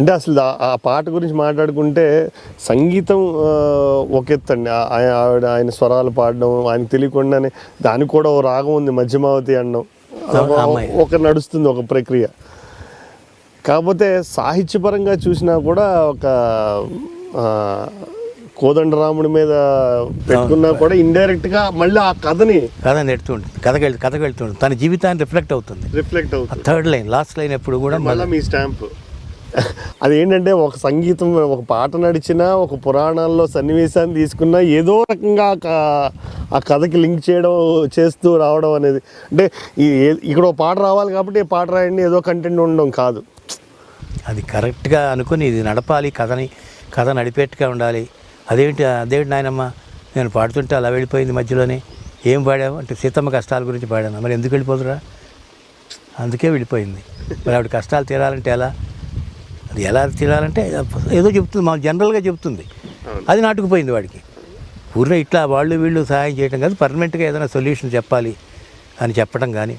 అంటే అసలు ఆ- పాట గురించి మాట్లాడుకుంటే సంగీతం ఒక ఎత్తు అండి ఆ- ఆయన ఆవిడ ఆయన స్వరాలు పాడడం ఆయన తెలియకుండానే దానికి కూడా ఓ రాగం ఉంది మధ్యమావతి అనడం ఒక- నడుస్తుంది ఒక ప్రక్రియ. కాకపోతే సాహిత్యపరంగా చూసినా కూడా ఒక కోదండరాముడి మీద పెట్టుకున్నా కూడా ఇండైరెక్ట్గా మళ్ళీ ఆ కథని కథ నెడుతుంటుంది వెళ్తూ కథకి వెళ్తుంది తన జీవితాన్ని రిఫ్లెక్ట్ అవుతుంది. రిఫ్లెక్ట్ అవుతుంది. థర్డ్ లైన్ లాస్ట్ లైన్ ఎప్పుడు కూడా మళ్ళీ మీ స్టాంప్. అది ఏంటంటే ఒక సంగీతం ఒక పాట నడిచినా ఒక పురాణాల్లో సన్నివేశాన్ని తీసుకున్నా ఏదో రకంగా ఆ కథకి లింక్ చేయడం చేస్తూ రావడం అనేది. అంటే ఇక్కడ ఒక పాట రావాలి కాబట్టి పాట రాయండి ఏదో కంటెంట్ ఉండడం కాదు. అది కరెక్ట్గా అనుకుని ఇది నడపాలి కథని కథ నడిపేట్టుగా ఉండాలి. అదేంటి అదేంటి నాయనమ్మ నేను పాడుతుంటే అలా వెళ్ళిపోయింది మధ్యలోనే. ఏం పాడావు? అంటే సీతమ్మ కష్టాల గురించి పాడాను. మరి ఎందుకు వెళ్ళిపోదురా? అందుకే వెళ్ళిపోయింది. మరి ఆవిడ కష్టాలు తీరాలంటే ఎలా? అది ఎలా తీరాలంటే ఏదో చెప్తుంది మా జనరల్గా చెప్తుంది. అది నాటుకుపోయింది వాడికి. ఊరిలో ఇట్లా వాళ్ళు వీళ్ళు సహాయం చేయడం కాదు పర్మనెంట్గా ఏదైనా సొల్యూషన్ చెప్పాలి అని చెప్పడం కానీ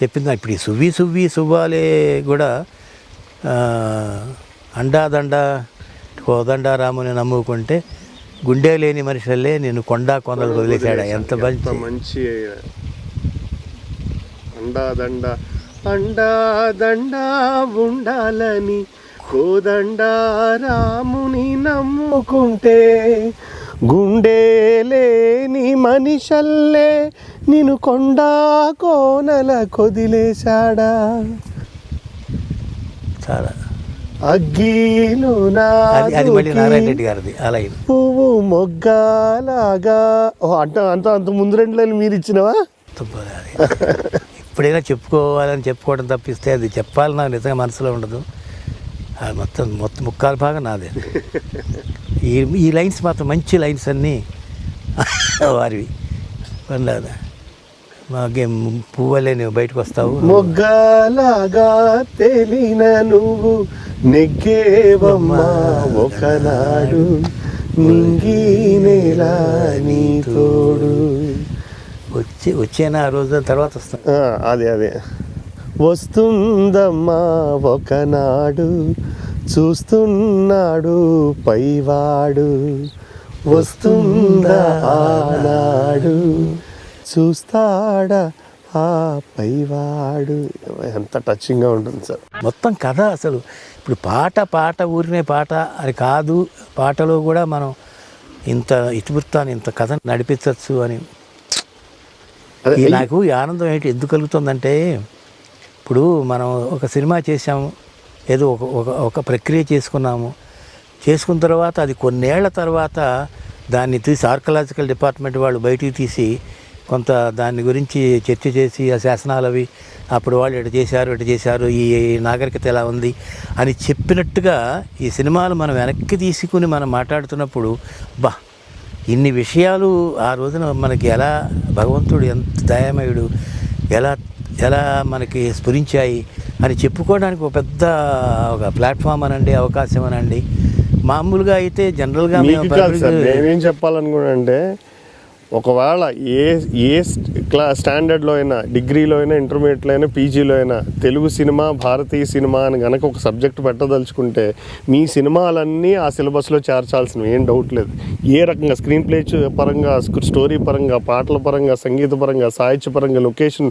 చెప్పింది ఇప్పుడు ఈ సువ్వి సువ్వి సువ్వాలే కూడా అండాదండ కోదండ రాముని నమ్ముకుంటే గుండె లేని మనుషులే నేను కొండా కొండలు వదిలేశాడు? ఎంత ఎంత మంచి మంచి అండాదండ అండాదండ ఉండాలని కోదండ రాముని నమ్ముకుంటే గుండె లేని మనిషల్లే నిన్ను కొండా కోనల కొదిలేశాడా? చాలా. అగ్గీలు పువ్వు మొగ్గలాగా అంట అంత అంత ముందు రెండు లైన్లు మీరు ఇచ్చినవా? తప్పదు అది. ఎప్పుడైనా చెప్పుకోవాలని చెప్పుకోవడం తప్పిస్తే అది చెప్పాలని నాకు నిజంగా మనసులో ఉండదు. అది మొత్తం మొత్తం ముక్కాల భాగం నాదే ఈ ఈ లైన్స్ మాత్రం మంచి లైన్స్ అన్నీ వారివి. ఉండదు మాకేం పువ్వులే నువ్వు బయటకు వస్తావు. మొగ్గలాగా తెలిన నువ్వు నెగ్గేవమ్మా ఒకనాడు నింగి నేల నీ తోడు వచ్చి వచ్చేనా ఆ రోజు తర్వాత వస్తాం. ఆ, అదే అదే. వస్తుందమ్మా ఒకనాడు చూస్తున్నాడు పైవాడు. వస్తుందా ఆనాడు చూస్తాడా ఆ పైవాడు. ఎంత టచింగ్గా ఉంటుంది సార్. మొత్తం కథ అసలు. ఇప్పుడు పాట పాట ఊరినే పాట అది కాదు. పాటలో కూడా మనం ఇంత ఇతివృత్తాన్ని ఇంత కథ నడిపించవచ్చు అని నాకు ఈ ఆనందం ఏంటి? ఎందుకు కలుగుతుందంటే ఇప్పుడు మనం ఒక సినిమా చేసాము ఏదో ఒక ఒక ఒక ప్రక్రియ చేసుకున్నాము. చేసుకున్న తర్వాత అది కొన్నేళ్ళ తర్వాత దాన్ని తీసి ఆర్కలాజికల్ డిపార్ట్మెంట్ వాళ్ళు బయటికి తీసి కొంత దాని గురించి చర్చ చేసి ఆ శాసనాలు అవి అప్పుడు వాళ్ళు ఇటు చేశారు ఇటు చేశారు ఈ నాగరికత ఎలా ఉంది అని చెప్పినట్టుగా ఈ సినిమాలు మనం వెనక్కి తీసుకుని మనం మాట్లాడుతున్నప్పుడు బా ఇన్ని విషయాలు ఆ రోజున మనకి ఎలా భగవంతుడు ఎంత దయామయుడు ఎలా ఎలా మనకి స్ఫురించాయి అని చెప్పుకోవడానికి ఒక పెద్ద ఒక ప్లాట్ఫామ్ అనండి అవకాశం అనండి. మామూలుగా అయితే జనరల్గా మేము మీకు కాదు సార్ public- నేనేం చెప్పాలనుకున్నానంటే ఒకవేళ ఏ ఏ క్లా స్టాండర్డ్లో అయినా డిగ్రీలో అయినా ఇంటర్మీడియట్లో అయినా పీజీలో అయినా తెలుగు సినిమా భారతీయ సినిమా అని కనుక ఒక సబ్జెక్ట్ పెట్టదలుచుకుంటే మీ సినిమాలన్నీ ఆ సిలబస్లో చేర్చాల్సినవి ఏం డౌట్ లేదు. ఏ రకంగా స్క్రీన్ ప్లే పరంగా స్టోరీ పరంగా పాటల పరంగా సంగీత పరంగా సాహిత్య పరంగా లొకేషన్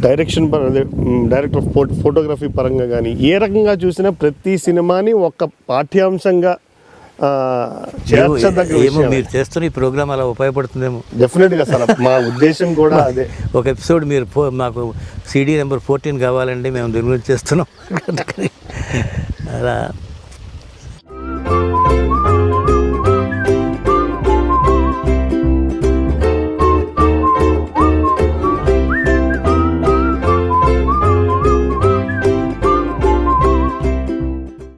డైరెక్షన్ పరంగా డైరెక్టర్ ఫోటో ఫోటోగ్రఫీ పరంగా కానీ ఏ రకంగా చూసినా ప్రతి సినిమాని ఒక పాఠ్యాంశంగా ఏమో మీరు చేస్తున్న ఈ ప్రోగ్రామ్ అలా ఉపయోగపడుతుందేమో. డెఫినెట్గా సార్ మా ఉద్దేశం కూడా అదే. ఒక ఎపిసోడ్ మీరు మాకు సీడీ నెంబర్ ఫోర్టీన్ కావాలండి మేము దీని గురించి చేస్తున్నాం అలా